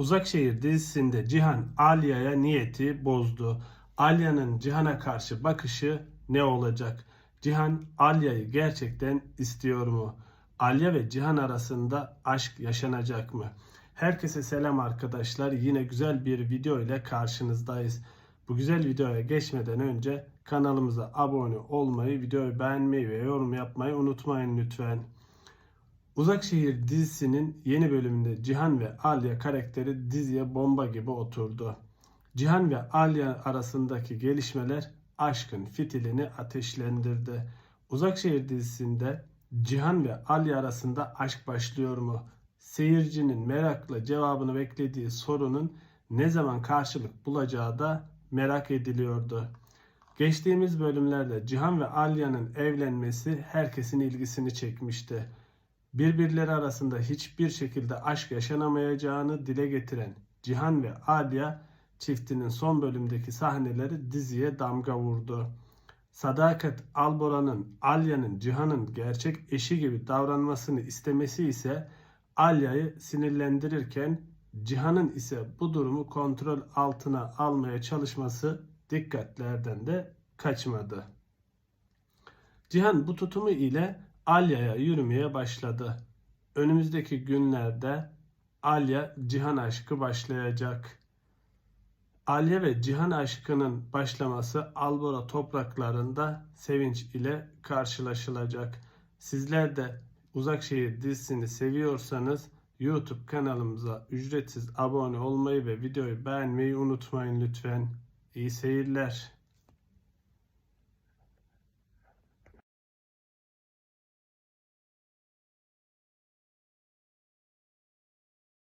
Uzakşehir dizisinde Cihan Alya'ya niyeti bozdu. Alya'nın Cihan'a karşı bakışı ne olacak? Cihan Alya'yı gerçekten istiyor mu? Alya ve Cihan arasında aşk yaşanacak mı? Herkese selam arkadaşlar. Yine güzel bir video ile karşınızdayız. Bu güzel videoya geçmeden önce kanalımıza abone olmayı, videoyu beğenmeyi ve yorum yapmayı unutmayın lütfen. Uzakşehir dizisinin yeni bölümünde Cihan ve Alya karakteri diziye bomba gibi oturdu. Cihan ve Alya arasındaki gelişmeler aşkın fitilini ateşlendirdi. Uzakşehir dizisinde Cihan ve Alya arasında aşk başlıyor mu? Seyircinin merakla cevabını beklediği sorunun ne zaman karşılık bulacağı da merak ediliyordu. Geçtiğimiz bölümlerde Cihan ve Alya'nın evlenmesi herkesin ilgisini çekmişti birbirleri arasında hiçbir şekilde aşk yaşanamayacağını dile getiren Cihan ve Alya çiftinin son bölümdeki sahneleri diziye damga vurdu. Sadakat Albora'nın Alya'nın Cihan'ın gerçek eşi gibi davranmasını istemesi ise Alya'yı sinirlendirirken Cihan'ın ise bu durumu kontrol altına almaya çalışması dikkatlerden de kaçmadı. Cihan bu tutumu ile Alya'ya yürümeye başladı. Önümüzdeki günlerde Alya Cihan aşkı başlayacak. Alya ve Cihan aşkının başlaması Albora topraklarında sevinç ile karşılaşılacak. Sizler de Uzakşehir dizisini seviyorsanız YouTube kanalımıza ücretsiz abone olmayı ve videoyu beğenmeyi unutmayın lütfen. İyi seyirler.